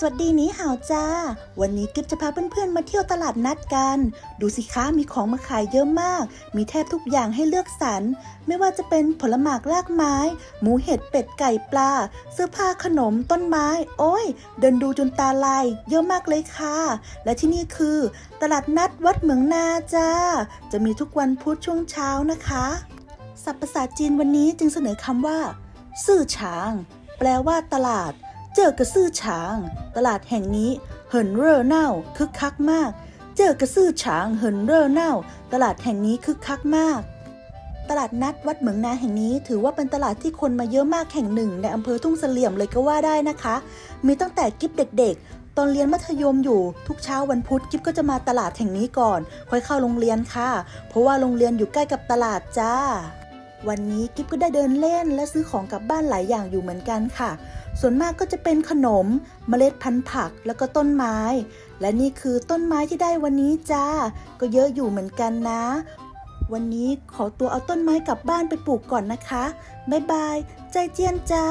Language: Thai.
สวัสดีหนี้หาวจ้า วันนี้กิฟจะพาเพื่อนๆมาเที่ยวตลาดนัดกัน ดูสิคะมีของมาขายเยอะมาก มีแทบทุกอย่างให้เลือกสรร ไม่ว่าจะเป็นผลไม้รากไม้ หมูเห็ดเป็ดไก่ปลา เสื้อผ้าขนมต้นไม้ โอ้ย เดินดูจนตาลาย เยอะมากเลยค่ะ และที่นี่คือ ตลาดนัดวัดเหมืองนาจ้า จะมีทุกวันพุธช่วงเช้านะคะศัพท์ภาษาจีนวันนี้จึงเสนอคำว่า ซื่อฉาง แปลว่าตลาด เจอกระซื่อฉาง ตลาดแห่งนี้เหินเร่อเน่าคึกคักมาก เจอกระซื่อฉางเหินเร่อเน่า ตลาดแห่งนี้คึกคักมาก ตลาดนัดวัดเหมืองนาแห่งนี้ ถือว่าเป็นตลาดที่คนมาเยอะมากแห่งหนึ่ง ในอำเภอทุ่งเสลี่ยมเลยก็ว่าได้นะคะ มีตั้งแต่กิฟเด็กๆ ตอนเรียนมัธยมอยู่ทุกเช้าวันพุธกิฟก็จะมาตลาดแห่งนี้ก่อน ค่อยเข้าโรงเรียนค่ะ เพราะว่าโรงเรียนอยู่ใกล้กับตลาดจ้าวันนี้กิฟก็ได้เดินเล่นและซื้อของกลับบ้านหลายอย่างอยู่เหมือนกันค่ะ ส่วนมากก็จะเป็นขนมเมล็ดพันธุ์ผักแล้วก็ต้นไม้ และนี่คือต้นไม้ที่ได้วันนี้จ้า ก็เยอะอยู่เหมือนกันนะ วันนี้ขอตัวเอาต้นไม้กลับบ้านไปปลูกก่อนนะคะ บ๊ายบาย ใจเจียนจ้า